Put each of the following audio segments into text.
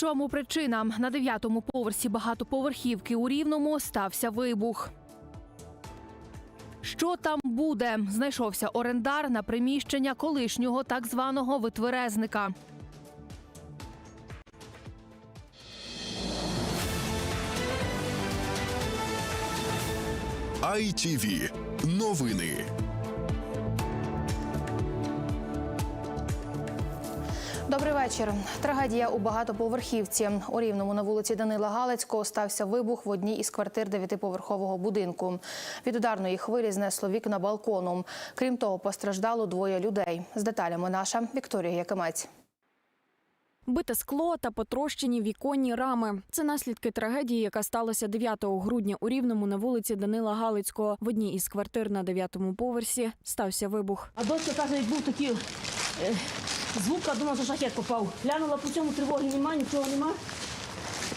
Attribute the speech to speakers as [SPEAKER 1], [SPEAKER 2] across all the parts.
[SPEAKER 1] Чому причина? На дев'ятому поверсі багатоповерхівки у Рівному стався вибух. Що там буде? Знайшовся орендар на приміщення колишнього так званого витверезника.
[SPEAKER 2] ITV. Новини.
[SPEAKER 3] Добрий вечір. Трагедія у багатоповерхівці. У Рівному на вулиці Данила Галицького стався вибух в одній із квартир дев'ятиповерхового будинку. Від ударної хвилі знесло вікна балкону. Крім того, постраждало двоє людей. З деталями наша Вікторія Якимець.
[SPEAKER 4] Бите скло та потрощені віконні рами. Це наслідки трагедії, яка сталася 9 грудня у Рівному на вулиці Данила Галицького. В одній із квартир на 9-му поверсі стався вибух.
[SPEAKER 5] А дочка каже, був такий е, звук, а думала, що шахет попав. Глянула по цьому тривоги нема, нічого нема.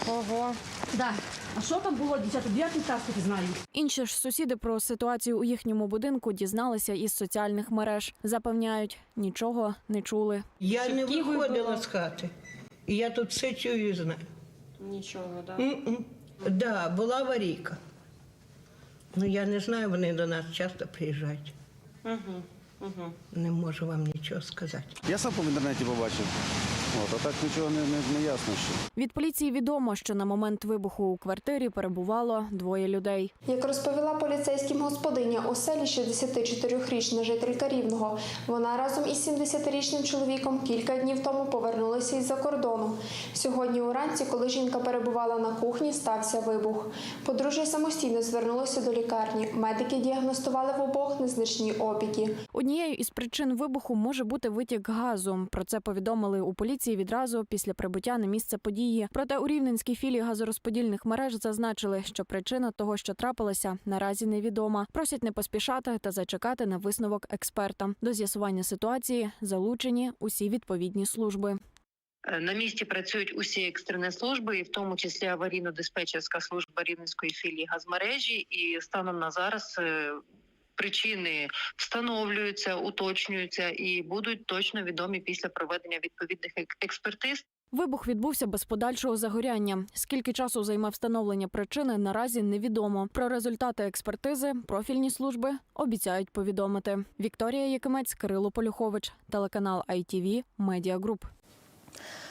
[SPEAKER 3] Ого.
[SPEAKER 5] Да. А що там було, дівчата? Дев'ятий так таки знаю.
[SPEAKER 4] Інші ж сусіди про ситуацію у їхнього будинку дізналися із соціальних мереж. Запевняють, нічого не чули.
[SPEAKER 6] Я не
[SPEAKER 5] Шибки
[SPEAKER 6] виходила з хати. І я тут все чую і знаю.
[SPEAKER 7] Нічого, да.
[SPEAKER 6] М-м. Да, була аварійка. Ну я не знаю, вони до нас часто приїжджають.
[SPEAKER 7] Угу. Угу.
[SPEAKER 6] Не можу вам нічого сказати.
[SPEAKER 8] Я сам в інтернеті побачив. От, а так нічого не, не, не ясно ще.
[SPEAKER 4] Від поліції відомо, що на момент вибуху у квартирі перебувало двоє людей.
[SPEAKER 9] Як розповіла поліцейським господиня оселі 64-річна жителька Рівного, вона разом із 70-річним чоловіком кілька днів тому повернулися із-за кордону. Сьогодні уранці, коли жінка перебувала на кухні, стався вибух. Подружжя самостійно звернулося до лікарні. Медики діагностували в обох незначні опіки.
[SPEAKER 4] Однією із причин вибуху може бути витік газу. Про це повідомили у поліції відразу після прибуття на місце події. Проте у рівненській філії газорозподільних мереж зазначили, що причина того, що трапилося, наразі невідома. Просять не поспішати та зачекати на висновок експерта. До з'ясування ситуації залучені усі відповідні служби.
[SPEAKER 10] Е, На місці працюють усі екстрені служби, і в тому числі аварійно-диспетчерська служба Рівненської філії газмережі. І станом на зараз е, причини встановлюються, уточнюються і будуть точно відомі після проведення відповідних експертиз.
[SPEAKER 4] Вибух відбувся без подальшого загоряння. Скільки часу займе встановлення причини, наразі невідомо. Про результати експертизи профільні служби обіцяють повідомити. Вікторія Якимець, Кирило Полюхович, телеканал ITV, Media Group.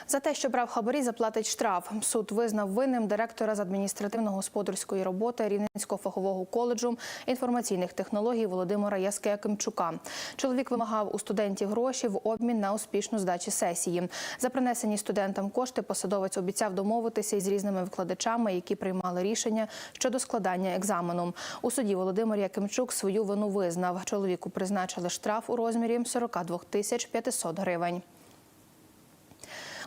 [SPEAKER 3] За те, що брав хабарі, заплатить штраф. Суд визнав винним директора з адміністративно-господарської роботи Рівненського фахового коледжу інформаційних технологій Володимира Яскея Кимчука. Чоловік вимагав у студентів гроші в обмін на успішну здачі сесії. За принесені студентам кошти посадовець обіцяв домовитися із різними викладачами, які приймали рішення щодо складання екзамену. У суді Володимир Якимчук свою вину визнав. Чоловіку призначили штраф у розмірі 42 тисяч 500 гривень.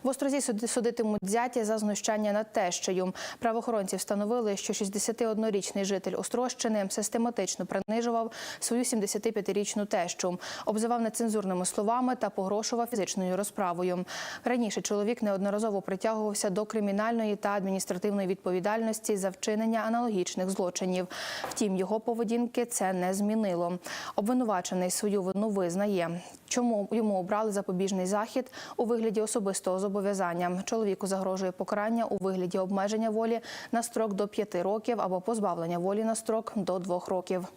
[SPEAKER 3] В Острозі суди- судитимуть зятя за знущання над тещею. Правоохоронці встановили, що 61-річний житель Острощини систематично принижував свою 75-річну тещу, обзивав нецензурними словами та погрошував фізичною розправою. Раніше чоловік неодноразово притягувався до кримінальної та адміністративної відповідальності за вчинення аналогічних злочинів. Втім, його поведінки це не змінило. Обвинувачений свою вину визнає. Чому йому обрали запобіжний захід у вигляді особистого зобов'язання? Чоловіку загрожує покарання у вигляді обмеження волі на строк до 5 років або позбавлення волі на строк до 2 років.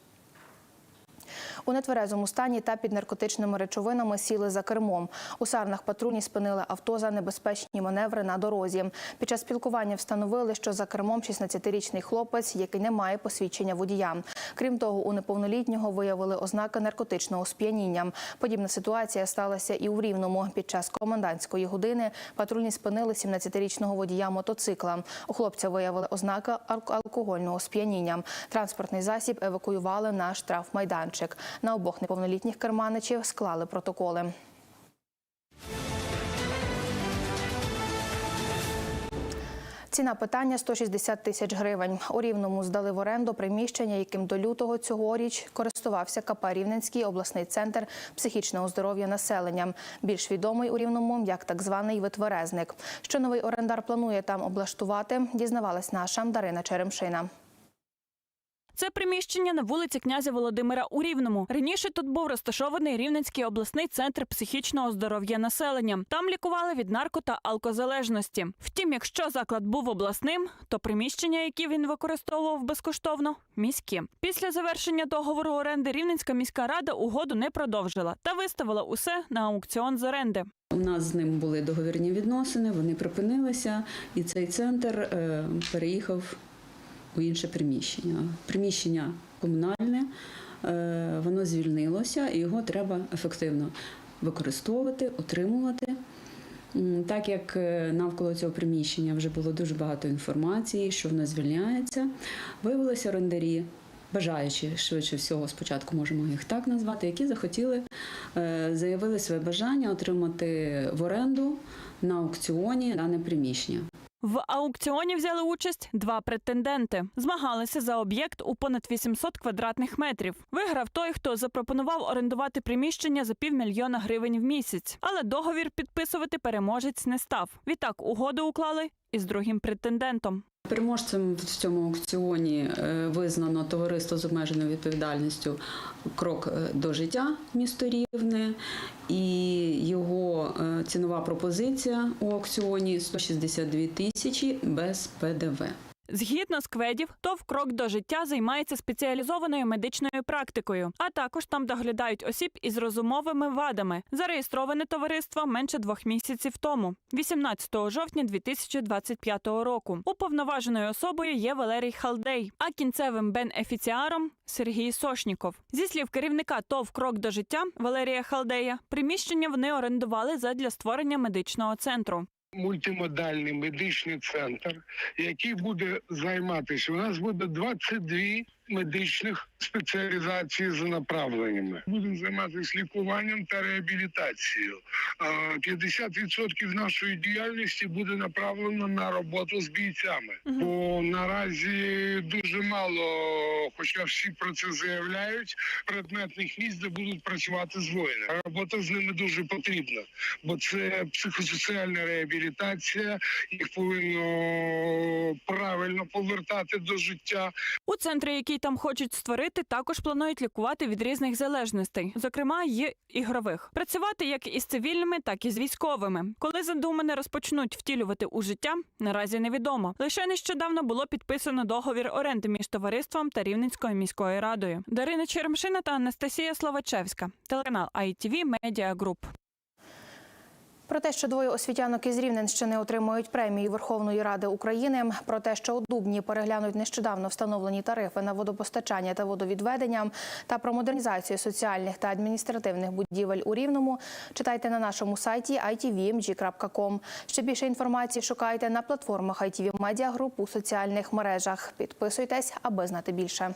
[SPEAKER 3] У нетверезому стані та під наркотичними речовинами сіли за кермом. У Сарнах патрульні спинили авто за небезпечні маневри на дорозі. Під час спілкування встановили, що за кермом 16-річний хлопець, який не має посвідчення водія. Крім того, у неповнолітнього виявили ознаки наркотичного сп'яніння. Подібна ситуація сталася і у Рівному. Під час комендантської години патрульні спинили 17-річного водія мотоцикла. У хлопця виявили ознаки алк- алкогольного сп'яніння. Транспортний засіб евакуювали на штрафмайданчик. На обох неповнолітніх керманичів склали протоколи. Ціна питання 160 тисяч гривень. У Рівному здали в оренду приміщення, яким до лютого цьогоріч користувався КП Рівненський обласний центр психічного здоров'я населення, більш відомий у Рівному як так званий витверезник. Що новий орендар планує там облаштувати, дізнавалась наша Дарина Черемшина.
[SPEAKER 11] Це приміщення на вулиці князя Володимира у Рівному. Раніше тут був розташований Рівненський обласний центр психічного здоров'я населення. Там лікували від нарко та алкозалежності. Втім, якщо заклад був обласним, то приміщення, які він використовував безкоштовно, міські. Після завершення договору оренди Рівненська міська рада угоду не продовжила та виставила усе на аукціон з оренди.
[SPEAKER 12] У нас з ним були договірні відносини, вони припинилися, і цей центр е, переїхав у інше приміщення. Приміщення комунальне, е, воно звільнилося, і його треба ефективно використовувати, утримувати. М, Так як е, навколо цього приміщення вже було дуже багато інформації, що воно звільняється, виявилися орендарі, бажаючі швидше всього, спочатку можемо їх так назвати, які захотіли, е, заявили своє бажання отримати в оренду на аукціоні дане приміщення.
[SPEAKER 11] В аукціоні взяли участь два претенденти. Змагалися за об'єкт у понад 800 квадратних метрів. Виграв той, хто запропонував орендувати приміщення за півмільйона гривень в місяць. Але договір підписувати переможець не став. Відтак угоду уклали із другим претендентом.
[SPEAKER 12] Переможцем в цьому аукціоні е, визнано товариство з обмеженою відповідальністю Крок е, до життя місто Рівне, і його е, цінова пропозиція у аукціоні 162 тисячі без ПДВ.
[SPEAKER 11] Згідно з кведів, ТОВ крок до життя займається спеціалізованою медичною практикою, а також там доглядають осіб із розумовими вадами. Зареєстроване товариство менше двох місяців тому, 18 жовтня 2025 року. Уповноваженою особою є Валерій Халдей, а кінцевим бенефіціаром Сергій Сошніков. Зі слів керівника ТОВ крок до життя Валерія Халдея, приміщення вони орендували задля створення медичного центру.
[SPEAKER 8] Мультимодальний медичний центр, який буде займатися. У нас буде 22 медичних спеціалізації за направленнями. Будемо займатися лікуванням та реабілітацією. А 50% нашої діяльності буде направлено на роботу з бійцями. Бо наразі дуже мало, хоча всі про це заявляють, предметних місць, де будуть працювати з воїнами. Робота з ними дуже потрібна, бо це психосоціальна реабілітація. Їх повинно правильно повертати до життя.
[SPEAKER 11] У центрі, який там хочуть створити, також планують лікувати від різних залежностей, зокрема й ігрових. Працювати як із цивільними, так і з військовими. Коли задумане розпочнуть втілювати у життя, наразі невідомо. Лише нещодавно було підписано договір оренди між товариством та Рівненською міською радою. Дарина Черемшина та Анастасія Словачевська, телеканал ITV Media Group.
[SPEAKER 3] Про те, що двоє освітянок із Рівненщини отримують премії Верховної Ради України, про те, що у Дубні переглянуть нещодавно встановлені тарифи на водопостачання та водовідведення, та про модернізацію соціальних та адміністративних будівель у Рівному, читайте на нашому сайті itvmg.com. Ще більше інформації шукайте на платформах ITV Media Group у соціальних мережах. Підписуйтесь, аби знати більше.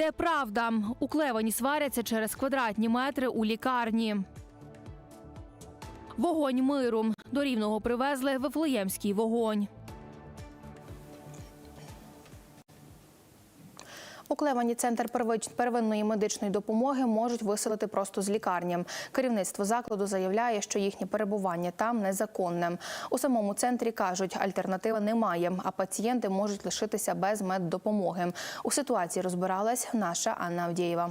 [SPEAKER 1] Де правда? У Клевані сваряться через квадратні метри у лікарні. Вогонь миру. До рівного привезли вифлеємський вогонь.
[SPEAKER 3] У Клевані центр первинної медичної допомоги можуть виселити просто з лікарні. Керівництво закладу заявляє, що їхнє перебування там незаконне. У самому центрі кажуть, альтернативи немає, а пацієнти можуть лишитися без меддопомоги. У ситуації розбиралась наша Анна Авдієва.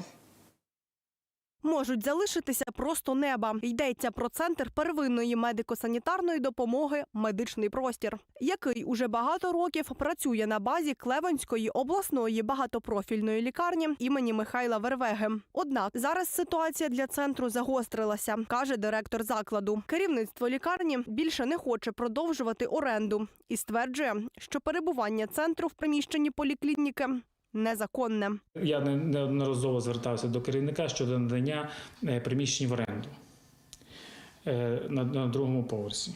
[SPEAKER 13] Можуть залишитися просто неба. Йдеться про центр первинної медико-санітарної допомоги Медичний простір, який уже багато років працює на базі Клеванської обласної багатопрофільної лікарні імені Михайла Вервеги. Однак зараз ситуація для центру загострилася, каже директор закладу. Керівництво лікарні більше не хоче продовжувати оренду і стверджує, що перебування центру в приміщенні поліклініки незаконне.
[SPEAKER 14] Я неодноразово звертався до керівника щодо надання е, приміщень в оренду е, на, другому поверсі.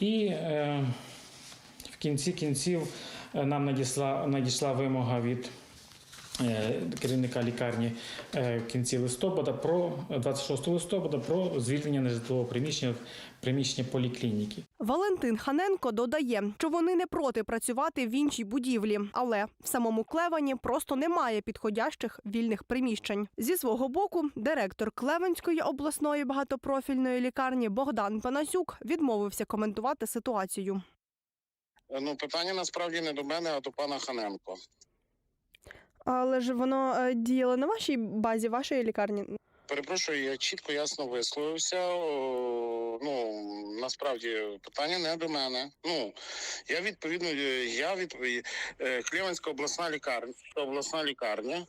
[SPEAKER 14] І е, в кінці кінців нам надійшла, надійшла вимога від керівника лікарні е, в кінці листопада про 26 листопада про звільнення нежитлового приміщення приміщення поліклініки.
[SPEAKER 13] Валентин Ханенко додає, що вони не проти працювати в іншій будівлі, але в самому Клевані просто немає підходящих вільних приміщень. Зі свого боку, директор Клевенської обласної багатопрофільної лікарні Богдан Панасюк відмовився коментувати ситуацію.
[SPEAKER 15] Ну, питання насправді не до мене, а до пана Ханенко.
[SPEAKER 13] Але ж воно е, діяло на вашій базі, вашої лікарні.
[SPEAKER 15] Перепрошую, я чітко ясно висловився. О, Ну насправді питання не до мене. Ну я відповідно, е, я від е, обласна лікарня, обласна лікарня.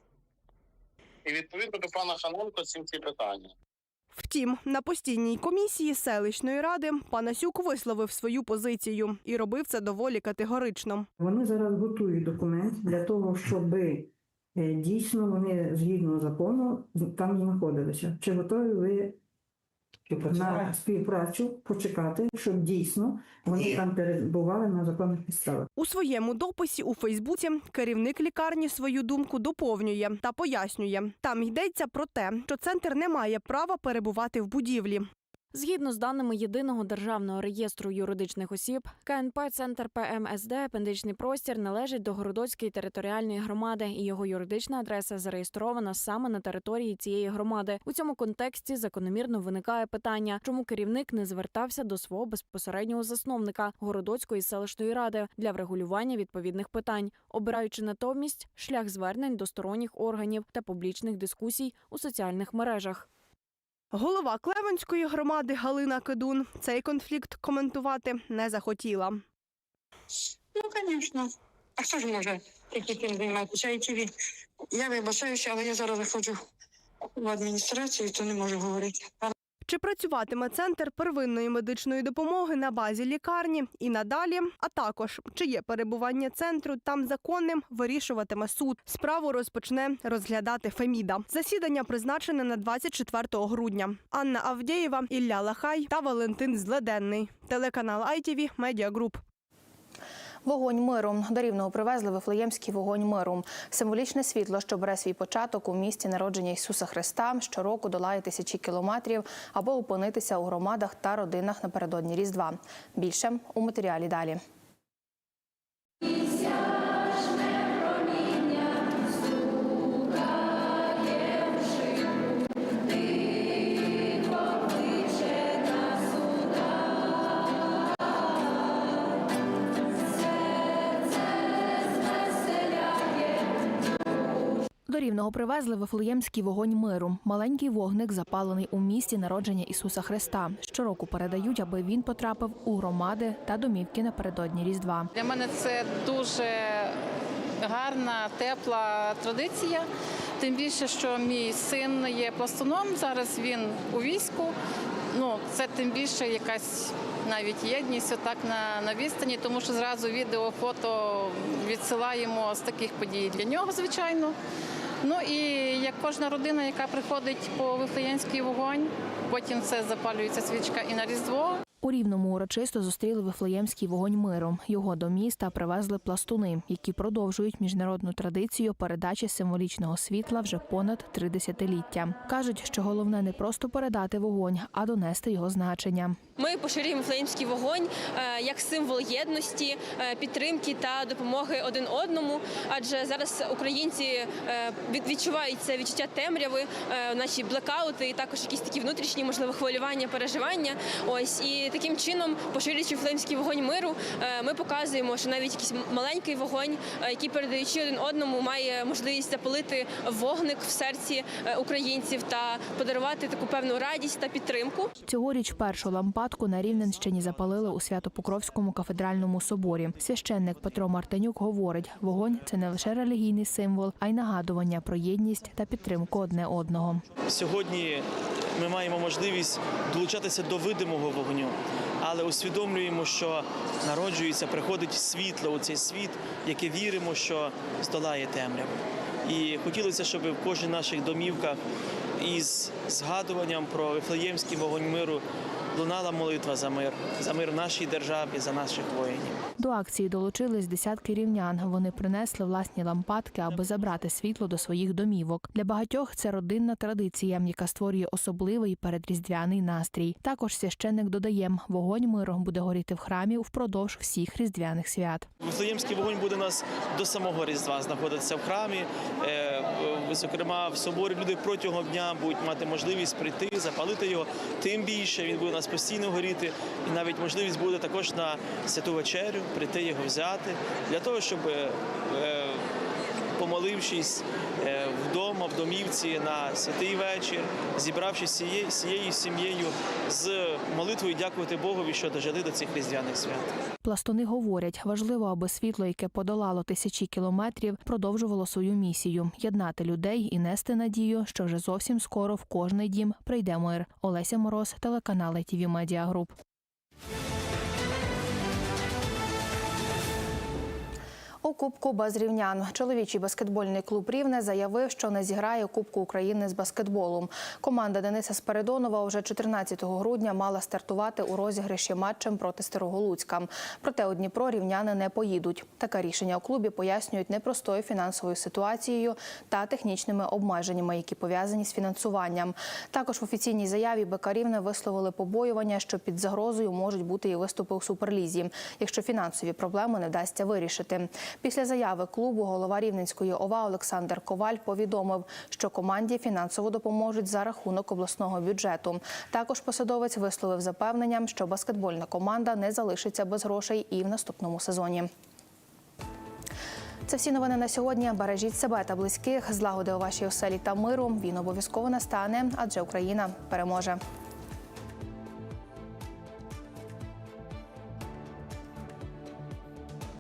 [SPEAKER 15] І відповідно до пана Ханенко цим ці питання.
[SPEAKER 13] Втім, на постійній комісії селищної ради Панасюк висловив свою позицію і робив це доволі категорично.
[SPEAKER 16] Вони зараз готують документ для того, щоб е, дійсно вони згідно закону там знаходилися. Чи готові ви на співпрацю почекати, щоб дійсно вони там перебували на законних підставах?
[SPEAKER 13] У своєму дописі у Фейсбуці керівник лікарні свою думку доповнює та пояснює. Там йдеться про те, що центр не має права перебувати в будівлі.
[SPEAKER 4] Згідно з даними єдиного державного реєстру юридичних осіб, КНП Центр ПМСД Апендичний простір належить до Городоцької територіальної громади, і його юридична адреса зареєстрована саме на території цієї громади. У цьому контексті закономірно виникає питання, чому керівник не звертався до свого безпосереднього засновника Городоцької селищної ради для врегулювання відповідних питань, обираючи натомість шлях звернень до сторонніх органів та публічних дискусій у соціальних мережах.
[SPEAKER 13] Голова Клевенської громади Галина Кедун цей конфлікт коментувати не захотіла.
[SPEAKER 17] Ну, звісно. А хто ж може тим займатися? Я вибачаюся, але я зараз заходжу в адміністрацію, то не можу говорити.
[SPEAKER 13] Чи працюватиме центр первинної медичної допомоги на базі лікарні і надалі? А також чи є перебування центру там законним, вирішуватиме суд. Справу розпочне розглядати Феміда. Засідання призначене на 24 грудня. Анна Авдєєва, Ілля Лахай та Валентин Зледенний. Телеканал ITV Group.
[SPEAKER 18] Вогонь миру до рівного привезли Вифлеємський вогонь миру. Символічне світло, що бере свій початок у місті народження Ісуса Христа, щороку долає тисячі кілометрів, або опинитися у громадах та родинах напередодні Різдва. Більше у матеріалі далі.
[SPEAKER 3] Рівного привезли Вифлеємський вогонь миру. Маленький вогник запалений у місті народження Ісуса Христа. Щороку передають, аби він потрапив у громади та домівки напередодні Різдва.
[SPEAKER 19] Для мене це дуже гарна, тепла традиція. Тим більше, що мій син є пластуном. Зараз він у війську. Ну це тим більше якась навіть єдність отак на, на відстані, тому що зразу відео, фото відсилаємо з таких подій для нього, звичайно. Ну і як кожна родина, яка приходить по вифлеємський вогонь, потім це запалюється свічка і на різдво.
[SPEAKER 3] У рівному урочисто зустріли Вифлеємський вогонь миру. Його до міста привезли пластуни, які продовжують міжнародну традицію передачі символічного світла вже понад три десятиліття. кажуть, що головне не просто передати вогонь, а донести його значення.
[SPEAKER 20] Ми поширюємо флеємський вогонь е, як символ єдності, е, підтримки та допомоги один одному. Адже зараз українці е, відчувають це відчуття темряви, наші блекаути і також якісь такі внутрішні, можливо, хвилювання, переживання. Ось і таким чином, поширюючи флеємський вогонь миру, е, ми показуємо, що навіть якийсь маленький вогонь, е, який передаючи один одному, має можливість запалити вогник в серці е, українців та подарувати таку певну радість та підтримку.
[SPEAKER 3] Цьогоріч першу лампадку на Рівненщині запалили у Свято-Покровському кафедральному соборі. Священник Петро Мартинюк говорить, вогонь це не лише релігійний символ, а й нагадування про єдність та підтримку одне одного.
[SPEAKER 21] Сьогодні ми маємо можливість долучатися до видимого вогню, але усвідомлюємо, що народжується, приходить світло у цей світ, яке віримо, що здолає темряву. І хотілося, щоб в кожній наших домівках із згадуванням про Вифлеємський вогонь миру лунала молитва за мир, за мир в нашій державі, за наших воїнів.
[SPEAKER 1] До акції долучились десятки рівнян. Вони принесли власні лампадки, аби забрати світло до своїх домівок. Для багатьох це родинна традиція, яка створює особливий передріздвяний настрій. Також священник додає, вогонь миру буде горіти в храмі впродовж всіх різдвяних свят.
[SPEAKER 21] Вифлеємський вогонь буде у нас до самого Різдва знаходитися в храмі. Е, е, Зокрема, в соборі люди протягом дня будуть мати можливість прийти, запалити його. Тим більше він буде у нас постійно горіти, і навіть можливість буде також на святу вечерю прийти його взяти для того, щоб е, помолившись е, вдома, в домівці на святий вечір, зібравшись всією всією сім'єю з молитвою, дякувати Богові, що дожили до цих різдвяних свят.
[SPEAKER 1] Пластуни говорять, важливо, аби світло, яке подолало тисячі кілометрів, продовжувало свою місію єднати людей і нести надію, що вже зовсім скоро в кожний дім прийде мир. Олеся Мороз, телеканал Тіві Медіа Груп.
[SPEAKER 3] У Кубку без рівнян чоловічий баскетбольний клуб Рівне заявив, що не зіграє Кубку України з баскетболу. Команда Дениса Спиридонова вже 14 грудня мала стартувати у розіграші матчем проти Староголуцька. Проте у Дніпро рівняни не поїдуть. Таке рішення у клубі пояснюють непростою фінансовою ситуацією та технічними обмеженнями, які пов'язані з фінансуванням. Також в офіційній заяві БК Рівне висловили побоювання, що під загрозою можуть бути і виступи у суперлізі, якщо фінансові проблеми не вдасться вирішити. Після заяви клубу голова Рівненської ОВА Олександр Коваль повідомив, що команді фінансово допоможуть за рахунок обласного бюджету. Також посадовець висловив запевнення, що баскетбольна команда не залишиться без грошей і в наступному сезоні. Це всі новини на сьогодні. Бережіть себе та близьких, злагоди у вашій оселі та миру. Він обов'язково настане, адже Україна переможе.